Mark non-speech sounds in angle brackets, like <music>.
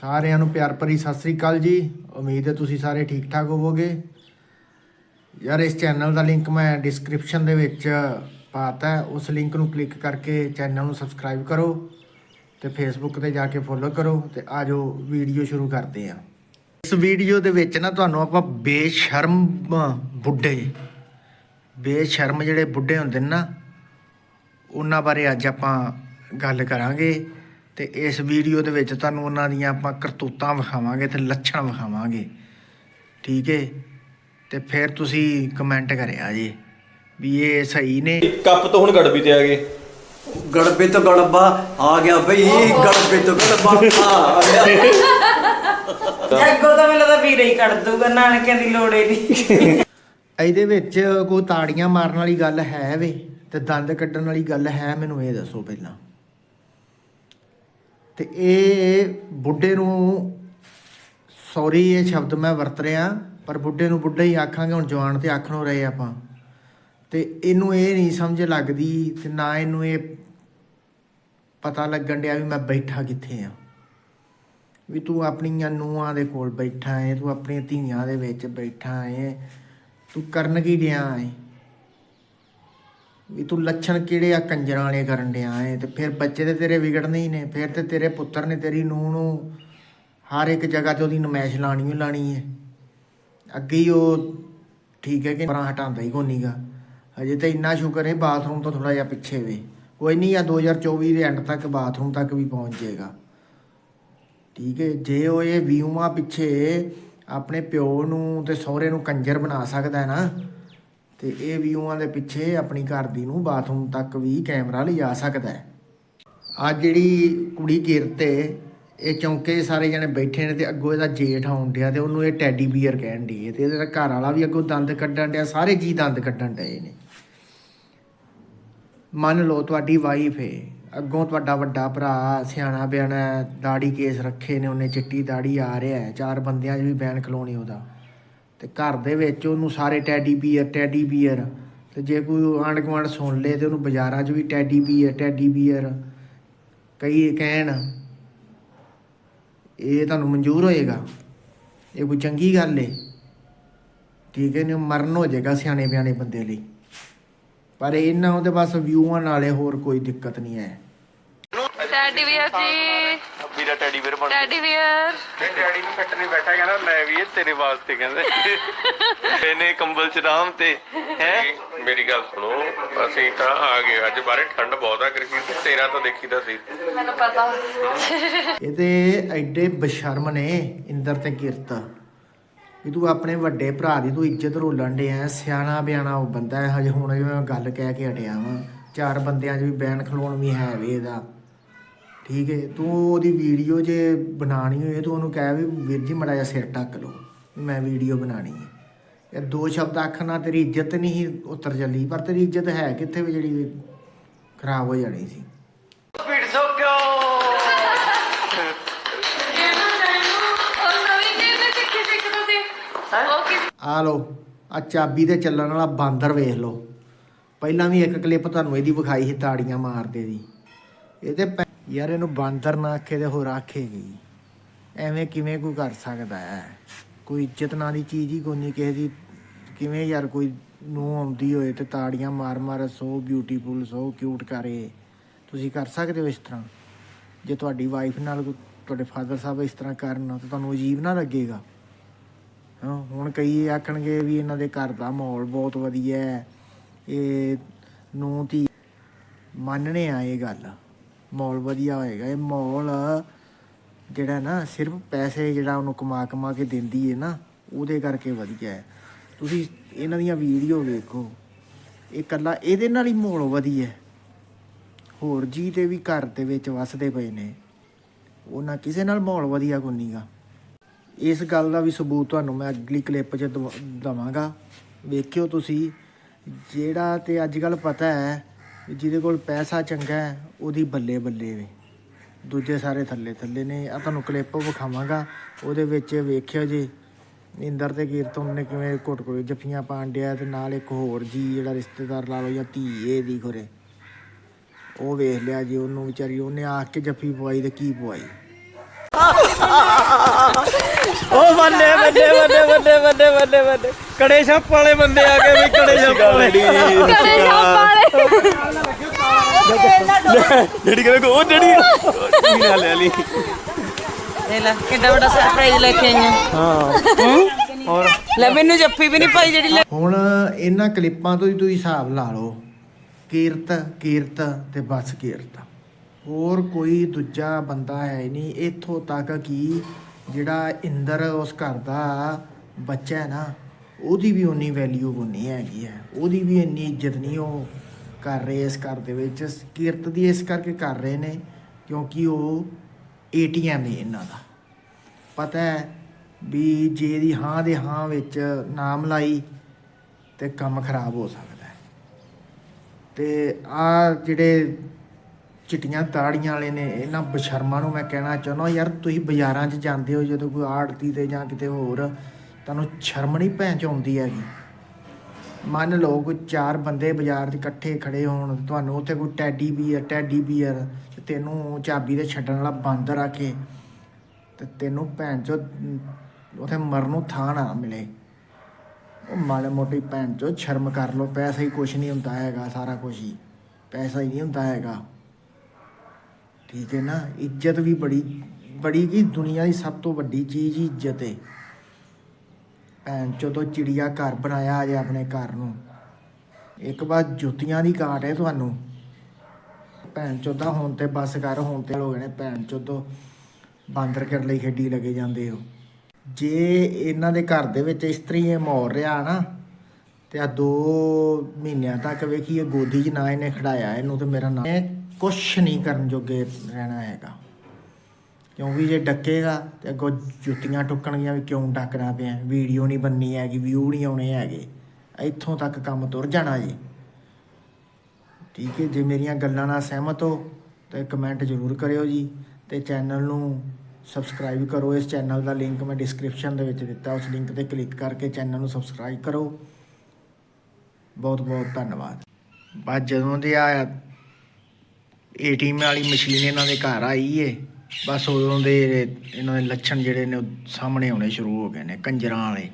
ਸਾਰਿਆਂ ਨੂੰ ਪਿਆਰ ਭਰੀ ਸਤਿ ਸ੍ਰੀ ਅਕਾਲ ਜੀ। ਉਮੀਦ ਹੈ ਤੁਸੀਂ ਸਾਰੇ ਠੀਕ ਠਾਕ ਹੋਵੋਗੇ। ਯਾਰ, ਇਸ ਚੈਨਲ ਦਾ ਲਿੰਕ ਮੈਂ ਡਿਸਕ੍ਰਿਪਸ਼ਨ ਦੇ ਵਿੱਚ ਪਾਤਾ ਹੈ। ਉਸ ਲਿੰਕ ਨੂੰ ਕਲਿੱਕ ਕਰਕੇ ਚੈਨਲ ਨੂੰ ਸਬਸਕ੍ਰਾਈਬ ਕਰੋ ਤੇ ਫੇਸਬੁੱਕ ਤੇ ਜਾ ਕੇ ਫੋਲੋ ਕਰੋ ਤੇ ਆਜੋ ਵੀਡੀਓ ਸ਼ੁਰੂ ਕਰਦੇ ਹਾਂ। ਇਸ ਵੀਡੀਓ ਦੇ ਵਿੱਚ ਨਾ ਤੁਹਾਨੂੰ ਆਪਾਂ ਬੇਸ਼ਰਮ ਬੁੱਢੇ, ਬੇਸ਼ਰਮ ਜਿਹੜੇ ਬੁੱਢੇ ਹੁੰਦੇ ਨੇ ਨਾ, ਉਹਨਾਂ ਬਾਰੇ ਅੱਜ ਆਪਾਂ ਗੱਲ ਕਰਾਂਗੇ। ਤੇ ਇਸ ਵੀਡੀਓ ਦੇ ਵਿੱਚ ਤੁਹਾਨੂੰ ਉਹਨਾਂ ਦੀਆਂ ਆਪਾਂ ਕਰਤੂਤਾਂ ਵਿਖਾਵਾਂਗੇ ਤੇ ਲੱਛਣ ਵਿਖਾਵਾਂਗੇ। ਠੀਕ ਹੈ ਤੇ ਫਿਰ ਤੁਸੀਂ ਕਮੈਂਟ ਕਰਿਆ ਜੀ ਵੀ ਇਹ ਸਹੀ ਨੇ। ਕੱਪ ਤੋਂ ਹੁਣ ਗੜਬੀ ਤੇ ਆ ਗਏ। ਗੜਬੇ ਤੋਂ ਗੜਬਾ ਆ ਗਿਆ ਬਈ ਗੜਬੇ ਤੋਂ ਗੜਬਾ। ਆ ਗਿਆ। ਅੱਗੋਂ ਤਾਂ ਮੈਨੂੰ ਤਾਂ ਵੀਰੇ ਹੀ ਕੱਢ ਦੂਗਾ ਨਾਨਕਿਆਂ ਦੀ ਲੋੜ ਹੀ ਨਹੀਂ। ਇਹਦੇ ਵਿੱਚ ਕੋਈ ਤਾੜੀਆਂ ਮਾਰਨ ਵਾਲੀ ਗੱਲ ਹੈ ਵੇ ਤੇ ਦੰਦ ਕੱਢਣ ਵਾਲੀ ਗੱਲ ਹੈ ਮੈਨੂੰ ਇਹ ਦੱਸੋ ਪਹਿਲਾਂ। ਤੇ ਇਹ ਬੁੱਢੇ ਨੂੰ ਸੌਰੀ ਇਹ ਸ਼ਬਦ ਮੈਂ ਵਰਤ ਰਿਹਾ, ਪਰ ਬੁੱਢੇ ਨੂੰ ਬੁੱਢਾ ਹੀ ਆਖਾਂਗੇ, ਹੁਣ ਜਵਾਨ ਤੇ ਆਖਣੋਂ ਰਹੇ ਆਪਾਂ। ਤੇ ਇਹਨੂੰ ਇਹ ਨਹੀਂ ਸਮਝ ਲੱਗਦੀ ਤੇ ਨਾ ਇਹਨੂੰ ਇਹ ਪਤਾ ਲੱਗਣ ਡਿਆ ਵੀ ਮੈਂ ਬੈਠਾ ਕਿੱਥੇ ਆ। ਵੀ ਤੂੰ ਆਪਣੀਆਂ ਨੂੰਹਾਂ ਦੇ ਕੋਲ ਬੈਠਾ ਏ, ਤੂੰ ਆਪਣੀਆਂ ਧੀਆਂ ਦੇ ਵਿੱਚ ਬੈਠਾ ਏ, ਤੂੰ ਕਰਨ ਕੀ ਡਿਆ ਏ? ਵੀ ਤੂੰ ਲੱਛਣ ਕਿਹੜੇ ਆ ਕੰਜਰਾਂ ਵਾਲੇ ਕਰਨ ਡਿਆ ਏ ਤੇ ਫਿਰ ਬੱਚੇ ਤੇ ਤੇਰੇ ਵਿਗੜਨੇ ਹੀ ਨੇ, ਫਿਰ ਤੇ ਤੇਰੇ ਪੁੱਤਰ ਨੇ ਤੇਰੀ ਨੂੰਹ ਨੂੰ ਹਰ ਇੱਕ ਜਗ੍ਹਾ ਤੇ ਉਹਦੀ ਨਮਾਇਸ਼ ਲਾਣੀ ਹੀ ਲਾਣੀ ਏ ਅੱਗੇ ਹੀ ਉਹ ਠੀਕ ਹੈ ਕਿ ਪਰਾਂ ਹਟਾਉਂਦਾ ਹੀ ਕੋਨੀਗਾ ਹਜੇ ਤਾਂ ਇੰਨਾ ਸ਼ੁਕਰ ਹੈ ਬਾਥਰੂਮ ਤੋਂ ਥੋੜਾ ਜਿਹਾ ਪਿੱਛੇ ਵੇ। ਕੋਈ ਨਹੀਂ ਆ 2024 ਦੇ ਐਂਡ ਤੱਕ ਬਾਥਰੂਮ ਤੱਕ ਵੀ ਪਹੁੰਚ ਜਾਏਗਾ। ਠੀਕ ਹੈ ਜੇ ਉਹ ਇਹ ਵਿਊਆਂ ਪਿੱਛੇ ਆਪਣੇ ਪਿਓ ਨੂੰ ਤੇ ਸਹੁਰੇ ਨੂੰ ਕੰਜਰ ਬਣਾ ਸਕਦਾ ਹੈ ਨਾ ਤੇ ਇਹ ਵਿਊਆਂ ਦੇ ਪਿੱਛੇ ਆਪਣੀ ਘਰ ਦੀ ਨੂੰ ਬਾਥਰੂਮ ਤੱਕ ਵੀ ਕੈਮਰਾ ਲਿਜਾ ਸਕਦਾ ਹੈ। ਆ ਜਿਹੜੀ ਕੁੜੀ ਕਿਰਤੇ ਇਹ ਚੌਂਕੇ ਸਾਰੇ ਜਣੇ ਬੈਠੇ ਨੇ ਤੇ ਅੱਗੋਂ ਇਹਦਾ ਜੇਠ ਆਉਣ ਡਿਆ ਤੇ ਉਹਨੂੰ ਇਹ ਟੈਡੀ ਬੀਅਰ ਕਹਿਣ ਦੀ ਤੇ ਇਹਦਾ ਘਰ ਵਾਲਾ ਵੀ ਅੱਗੋਂ ਦੰਦ ਕੱਢਣ ਡਿਆ, ਸਾਰੇ ਜੀ ਦੰਦ ਕੱਢਣ ਡਏ ਨੇ। ਮੰਨ ਲਓ ਤੁਹਾਡੀ ਵਾਈਫ ਹੈ ਅੱਗੋਂ ਤੁਹਾਡਾ ਵੱਡਾ ਭਰਾ, ਸਿਆਣਾ ਬਿਆਣਾ ਦਾੜੀ ਕੇਸ ਰੱਖੇ ਨੇ ਉਹਨੇ, ਚਿੱਟੀ ਦਾੜੀ ਆ ਰਿਹਾ ਹੈ, ਚਾਰ ਬੰਦਿਆਂ 'ਚ ਵੀ ਬੈਨ ਖਲੋਣੀ ਉਹਦਾ। ਤੇ ਘਰ ਦੇ ਵਿੱਚ ਉਹਨੂੰ ਸਾਰੇ ਟੈਡੀ ਬੀਅਰ ਟੈਡੀ ਬੀਅਰ ਤੇ ਜੇ ਕੋਈ ਆਂਢ ਗੁਆਂਢ ਸੁਣ ਲੇ ਤੇ ਉਹਨੂੰ ਬਾਜ਼ਾਰਾਂ 'ਚ ਵੀ ਟੈਡੀ ਬੀਅਰ ਟੈਡੀ ਬੀਅਰ ਕਈ ਕਹਿਣ, ਇਹ ਤੁਹਾਨੂੰ ਮਨਜ਼ੂਰ ਹੋਏਗਾ। ਇਹ ਕੋਈ ਚੰਗੀ ਗੱਲ ਏ। ਠੀਕ ਹੈ ਨਹੀਂ ਮਰਨ ਹੋ ਜਾਏਗਾ ਸਿਆਣੇ ਬਿਆਣੇ ਬੰਦੇ ਲਈ। ਪਰ ਇਹਨਾਂ ਉਹਦੇ ਬਸ ਵਿਊਆਂ ਨਾਲੇ ਹੋਰ ਕੋਈ ਦਿੱਕਤ ਨਹੀਂ ਹੈ। ਟੈਡੀ ਵੀਰ ਜੀ। ਵੀਰਾ ਟੈਡੀ ਵੀਰ ਬਣ ਟੈਡੀ ਵੀਰ ਤੇ ਡੈਡੀ ਨੂੰ ਫਿੱਟ ਨਹੀਂ ਬੈਠਾ ਕਹਿੰਦਾ ਲੈ ਵੀ ਇਹ ਤੇਰੇ ਵਾਸਤੇ ਕਹਿੰਦੇ। <laughs> ਇਹਨੇ ਕੰਬਲ ਚ ਰਾਮ ਤੇ ਹੈ? ਮੇਰੀ ਗੱਲ ਸੁਣੋ ਅਸੀਂ ਤਾਂ ਆ ਗਏ ਅੱਜ ਬਾਰੇ ਠੰਡ ਬਹੁਤ ਆ ਕਰਕੇ ਤੇਰਾ ਤਾਂ ਦੇਖੀਦਾ ਸੀ। ਮੈਨੂੰ ਪਤਾ। ਇਹਦੇ ਐਡੇ ਬਸ਼ਰਮ ਨੇ ਇੰਦਰ ਤੇ ਕਿਰਤ। ਵੀ ਤੂੰ ਆਪਣੇ ਵੱਡੇ ਭਰਾ ਦੀ ਤੂੰ ਇੱਜ਼ਤ ਰੋਲਣ ਡਿਆ ਸਿਆਣਾ ਬਿਆਣਾ ਉਹ ਬੰਦਾ ਹੈ ਹਜੇ ਹੁਣ ਜਿਵੇਂ ਮੈਂ ਗੱਲ ਕਹਿ ਕੇ ਹਟਿਆ ਵਾਂ। ਚਾਰ ਬੰਦਿਆਂ 'ਚ ਵੀ ਬੈਨ ਖਲੋਣ ਵੀ ਹੈ ਵੀ ਇਹਦਾ। ਠੀਕ ਹੈ ਤੂੰ ਉਹਦੀ ਵੀਡੀਓ ਜੇ ਬਣਾਣੀ ਹੋਏ ਤੂੰ ਉਹਨੂੰ ਕਹਿ ਵੀ ਵੀਰ ਜੀ ਮੜਾ ਜਿਹਾ ਸਿਰ ਢੱਕ ਲਓ ਮੈਂ ਵੀਡੀਓ ਬਣਾਣੀ ਹੈ। ਇਹ ਦੋ ਸ਼ਬਦ ਆਖਣਾ ਤੇਰੀ ਇੱਜ਼ਤ ਨਹੀਂ ਸੀ ਉਤਰ ਚੱਲੀ ਪਰ ਤੇਰੀ ਇੱਜ਼ਤ ਹੈ ਕਿੱਥੇ ਵੀ ਜਿਹੜੀ ਖਰਾਬ ਹੋ ਜਾਣੀ ਸੀ। ਆ ਲਓ ਆ ਚਾਬੀ ਤੇ ਚੱਲਣ ਵਾਲਾ ਬਾਂਦਰ ਵੇਖ ਲਓ। ਪਹਿਲਾਂ ਵੀ ਇੱਕ ਕਲਿੱਪ ਤੁਹਾਨੂੰ ਇਹਦੀ ਵਿਖਾਈ ਸੀ ਤਾੜੀਆਂ ਮਾਰਦੇ ਦੀ। ਇਹਦੇ ਯਾਰ ਇਹਨੂੰ ਬਾਂਦਰ ਨਾ ਆਖੇ ਤੇ ਹੋਰ ਆਖੇਗੀ। ਐਵੇਂ ਕਿਵੇਂ ਕੋਈ ਕਰ ਸਕਦਾ ਹੈ? ਕੋਈ ਇੱਜ਼ਤ ਨਾਂ ਦੀ ਚੀਜ਼ ਹੀ ਕੋਈ ਨਹੀਂ, ਕਿਸੇ ਦੀ ਕਿਵੇਂ ਯਾਰ ਕੋਈ ਨੂੰ ਆਉਂਦੀ ਹੋਏ ਤੇ ਤਾੜੀਆਂ ਮਾਰ ਮਾਰ ਸੋ ਬਿਊਟੀਫੁਲ ਸੋ ਕਿਊਟ ਕਰੇ। ਤੁਸੀਂ ਕਰ ਸਕਦੇ ਹੋ ਇਸ ਤਰ੍ਹਾਂ? ਜੇ ਤੁਹਾਡੀ ਵਾਈਫ ਨਾਲ ਤੁਹਾਡੇ ਫਾਦਰ ਸਾਹਿਬ ਇਸ ਤਰ੍ਹਾਂ ਕਰਨ, ਤਾਂ ਤੁਹਾਨੂੰ ਅਜੀਬ ਨਾ ਲੱਗੇਗਾ। ਹਾਂ, ਹੁਣ ਕਈ ਆਖਣਗੇ ਵੀ ਇਹਨਾਂ ਦੇ ਘਰ ਦਾ ਮਾਹੌਲ ਬਹੁਤ ਵਧੀਆ ਹੈ। ਇਹ ਨੂੰ ਧੀ ਮੰਨਣੇ ਆ ਇਹ ਗੱਲ। ਮਾਹੌਲ ਵਧੀਆ ਹੋਏਗਾ। ਇਹ ਮਾਹੌਲ ਜਿਹੜਾ ਨਾ ਸਿਰਫ ਪੈਸੇ ਜਿਹੜਾ ਉਹਨੂੰ ਕਮਾ ਕਮਾ ਕੇ ਦਿੰਦੀ ਹੈ ਨਾ, ਉਹਦੇ ਕਰਕੇ ਵਧੀਆ ਹੈ ਤੁਸੀਂ ਇਹਨਾਂ ਦੀਆਂ ਵੀਡੀਓ ਵੇਖੋ। ਇਹ ਕੱਲਾ ਇਹਦੇ ਨਾਲ ਹੀ ਮਾਹੌਲ ਵਧੀਆ ਹੈ ਹੋਰ ਜੀ ਤੇ ਵੀ ਘਰ ਦੇ ਵਿੱਚ ਵਸਦੇ ਪਏ ਨੇ। ਉਹਨਾਂ ਕਿਸੇ ਨਾਲ ਮਾਹੌਲ ਵਧੀਆ ਕੋਈ ਨਹੀਂਗਾ ਇਸ ਗੱਲ ਦਾ ਵੀ ਸਬੂਤ ਤੁਹਾਨੂੰ ਮੈਂ ਅਗਲੀ ਕਲਿੱਪ 'ਚ ਦਵ- ਦਵਾਂਗਾ। ਵੇਖਿਓ ਤੁਸੀਂ। ਜਿਹੜਾ ਤੇ ਅੱਜ ਕੱਲ ਪਤਾ ਹੈ ਜਿਹਦੇ ਕੋਲ ਪੈਸਾ ਚੰਗਾ ਹੈ ਉਹਦੀ ਬੱਲੇ ਬੱਲੇ ਵੇ। ਦੂਜੇ ਸਾਰੇ ਥੱਲੇ ਥੱਲੇ ਨੇ। ਆ ਤੁਹਾਨੂੰ ਕਲਿੱਪ ਵਿਖਾਵਾਂਗਾ। ਉਹਦੇ ਵਿੱਚ ਵੇਖਿਓ ਜੀ। ਇੰਦਰ ਤੇ ਕੀਰਤਨ ਨੇ ਕਿਵੇਂ ਘੁੱਟ ਘੁੱਟ ਜੱਫੀਆਂ ਪਾਣ ਡਿਆ ਤੇ ਨਾਲ ਇੱਕ ਹੋਰ ਜੀ ਜਿਹੜਾ ਰਿਸ਼ਤੇਦਾਰ ਲਾ ਲਓ ਜਾਂ ਧੀ ਇਹਦੀ ਖੁਰੇ। ਉਹ ਵੇਖ ਲਿਆ ਜੀ ਉਹਨੂੰ ਵਿਚਾਰੀ ਉਹਨੇ ਆ ਕੇ ਜੱਫੀ ਪਵਾਈ ਤੇ ਕੀ ਪਵਾਈ? ਉਹ ਬੱਲੇ ਬੱਲੇ ਬੱਲੇ ਬੱਲੇ ਬੱਲੇ ਬੱਲੇ ਕੜੇ ਛੱਪ ਵਾਲੇ ਬੰਦੇ ਆ ਗਏ ਵੀ ਕੜੇ ਛੱਪ ਵਾਲੇ। ਕੜੇ ਛਾਪ ਵਾਲੇ। ਜਿਹੜੀ ਕਹਿੰਦੇ ਉਹ ਜਿਹੜੀ ਵੀ ਨਾ ਲੈ ਲਈ ਇਹ ਲੈ ਕਿੱਡਾ ਵੱਡਾ ਸਰਪ੍ਰਾਈਜ਼ ਲੈ ਕੇ ਆਈਆਂ। ਹਾਂ। ਹੋਰ? ਲੈ ਮੈਨੂੰ ਜੱਫੀ ਵੀ ਨਹੀਂ ਪਾਈ ਜਿਹੜੀ ਲੈ ਹੁਣ ਇਹਨਾਂ ਕਲਿੱਪਾਂ ਤੋਂ ਹੀ ਤੁਸੀਂ ਹਿਸਾਬ ਲਾ ਲਓ। ਕੀਰਤ ਕੀਰਤ ਤੇ ਬਸ ਕੀਰਤ। ਹੋਰ ਕੋਈ ਦੂਜਾ ਬੰਦਾ ਹੈ ਹੀ ਨਹੀਂ ਇੱਥੋਂ ਤੱਕ ਕਿ ਜਿਹੜਾ ਇੰਦਰ ਉਸ ਘਰ ਦਾ ਬੱਚਾ ਹੈ ਨਾ ਉਹਦੀ ਵੀ ਉਨੀ ਵੈਲਿਊ ਨਹੀਂ ਹੈਗੀ ਹੈ। ਉਹਦੀ ਵੀ ਇੰਨੀ ਇੱਜ਼ਤ ਨਹੀਂ ਉਹ ਕਰ ਰਹੇ ਇਸ ਘਰ ਦੇ ਵਿੱਚ। ਕੀਰਤ ਦੀ ਇਸ ਕਰਕੇ ਕਰ ਰਹੇ ਨੇ ਕਿਉਂਕਿ ਉਹ ਏਟੀਐਮ ਹੈ ਇਹਨਾਂ ਦਾ। ਪਤਾ ਹੈ ਵੀ ਜੇ ਇਹਦੀ ਹਾਂ ਦੇ ਹਾਂ ਵਿੱਚ ਨਾਮ ਲਾਈ ਤੇ ਕੰਮ ਖਰਾਬ ਹੋ ਸਕਦਾ ਹੈ। ਤੇ ਆ ਜਿਹੜੇ ਚਿੱਟੀਆਂ ਤਾੜੀਆਂ ਵਾਲੇ ਨੇ, ਇਹਨਾਂ ਬਸ਼ਰਮਾਂ ਨੂੰ ਮੈਂ ਕਹਿਣਾ ਚਾਹੁੰਦਾ ਯਾਰ ਤੁਸੀਂ ਬਾਜ਼ਾਰਾਂ 'ਚ ਜਾਂਦੇ ਹੋ ਜਦੋਂ ਕੋਈ ਆੜਤੀ ਤੇ ਜਾਂ ਕਿਤੇ ਹੋਰ, ਤੁਹਾਨੂੰ ਸ਼ਰਮ ਨਹੀਂ ਭੈਣ ਆਉਂਦੀ ਹੈਗੀ? ਮੰਨ ਲਓ ਕੋਈ ਚਾਰ ਬੰਦੇ ਬਾਜ਼ਾਰ 'ਚ ਇਕੱਠੇ ਖੜੇ ਹੋਣ, ਤੁਹਾਨੂੰ ਉੱਥੇ ਕੋਈ ਟੈਡੀ ਬੀਅਰ ਟੈਡੀ ਬੀਅਰ ਤੇ ਤੈਨੂੰ ਚਾਬੀ ਤੇ ਛੱਡਣ ਵਾਲਾ ਬਾਂਦਰ ਆ ਕੇ, ਤੇ ਤੈਨੂੰ ਭੈਣ ਚੋ ਉਥੇ ਮਰਨ ਨੂੰ ਥਾਂ ਨਾ ਮਿਲੇ। ਉਹ ਮਾੜੇ ਮੋਟੀ ਭੈਣ ਚੋ ਸ਼ਰਮ ਕਰ ਲੋ ਪੈਸਾ ਹੀ ਕੁਛ ਨਹੀਂ ਹੁੰਦਾ ਹੈਗਾ, ਸਾਰਾ ਕੁਝ ਹੀ। ਪੈਸਾ ਹੀ ਨਹੀਂ ਹੁੰਦਾ ਹੈਗਾ। ਠੀਕ ਹੈ ਨਾ? ਇੱਜ਼ਤ ਵੀ ਬੜੀ ਬੜੀ ਕੀ ਦੁਨੀਆ ਦੀ ਸਭ ਤੋਂ ਵੱਡੀ ਚੀਜ਼ ਹੀ ਇੱਜ਼ਤ ਹੈ ਭੈਣ ਚੋ ਚਿੜੀਆ ਘਰ ਬਣਾਇਆ ਜੇ ਆਪਣੇ ਘਰ ਨੂੰ, ਇੱਕ ਵਾਰ ਜੁੱਤੀਆਂ ਦੀ ਕਾਟ ਹੈ ਤੁਹਾਨੂੰ। ਭੈਣ ਚੋਦਾ ਹੁਣ ਤੇ ਬਸ ਕਰ, ਹੁਣ ਤੇ ਹੋ ਗਏ ਨੇ ਭੈਣ ਚੋਦੋ ਬਾਂਦਰ ਕਰ ਲਈ ਖੇਡੀ ਲੱਗੇ ਜਾਂਦੇ ਹੋ। ਜੇ ਇਹਨਾਂ ਦੇ ਘਰ ਦੇ ਵਿੱਚ ਇਸਤਰੀ ਇਹ ਮੋਰ ਰਿਹਾ ਨਾ, ਤੇ ਆ 2 ਮਹੀਨਿਆਂ ਤੱਕ ਵੇਖੀਏ ਗੋਦੀ 'ਚ ਨਾ ਇਹਨੇ ਖੜਾਇਆ, ਇਹਨੂੰ ਤੇ ਮੇਰਾ ਨਾਂ ਇਹ ਕੁਛ ਨਹੀਂ ਕਰਨ ਜੋਗੇ ਰਹਿਣਾ ਹੈਗਾ। ਕਿਉਂਕਿ ਜੇ ਡੱਕੇਗਾ ਤੇ ਅੱਗੋਂ ਜੁੱਤੀਆਂ ਟੁੱਕਣਗੀਆਂ ਵੀ ਕਿਉਂ ਡੱਕਣਾ ਪਿਆ? ਵੀਡੀਓ ਨਹੀਂ ਬੰਨੀ ਹੈਗੀ ਵਿਊ ਨਹੀਂ ਆਉਣੇ ਹੈਗੇ। ਇੱਥੋਂ ਤੱਕ ਕੰਮ ਤੁਰ ਜਾਣਾ ਜੀ। ਠੀਕ ਹੈ, ਜੇ ਮੇਰੀਆਂ ਗੱਲਾਂ ਨਾਲ ਸਹਿਮਤ ਹੋ, ਤਾਂ ਕਮੈਂਟ ਜ਼ਰੂਰ ਕਰਿਓ ਜੀ। ਤੇ ਚੈਨਲ ਨੂੰ ਸਬਸਕ੍ਰਾਈਬ ਕਰੋ। ਇਸ ਚੈਨਲ ਦਾ ਲਿੰਕ ਮੈਂ ਡਿਸਕ੍ਰਿਪਸ਼ਨ ਦੇ ਵਿੱਚ ਦਿੱਤਾ। ਉਸ ਲਿੰਕ ਤੇ ਕਲਿੱਕ ਕਰਕੇ ਚੈਨਲ ਨੂੰ ਸਬਸਕ੍ਰਾਈਬ ਕਰੋ। ਬਹੁਤ ਬਹੁਤ ਧੰਨਵਾਦ। ਬਸ ਜਦੋਂ ਦੇ ਆ ਏਟੀਐਮ ਵਾਲੀ ਮਸ਼ੀਨ ਇਹਨਾਂ ਦੇ ਘਰ ਆਈ ਏ। ਬਸ ਉਦੋਂ ਦੇ ਇਹਨਾਂ ਦੇ ਲੱਛਣ ਜਿਹੜੇ ਨੇ ਉਹ ਸਾਹਮਣੇ ਆਉਣੇ ਸ਼ੁਰੂ ਹੋ ਗਏ ਨੇ, ਕੰਜਰਾਂ ਵਾਲੇ।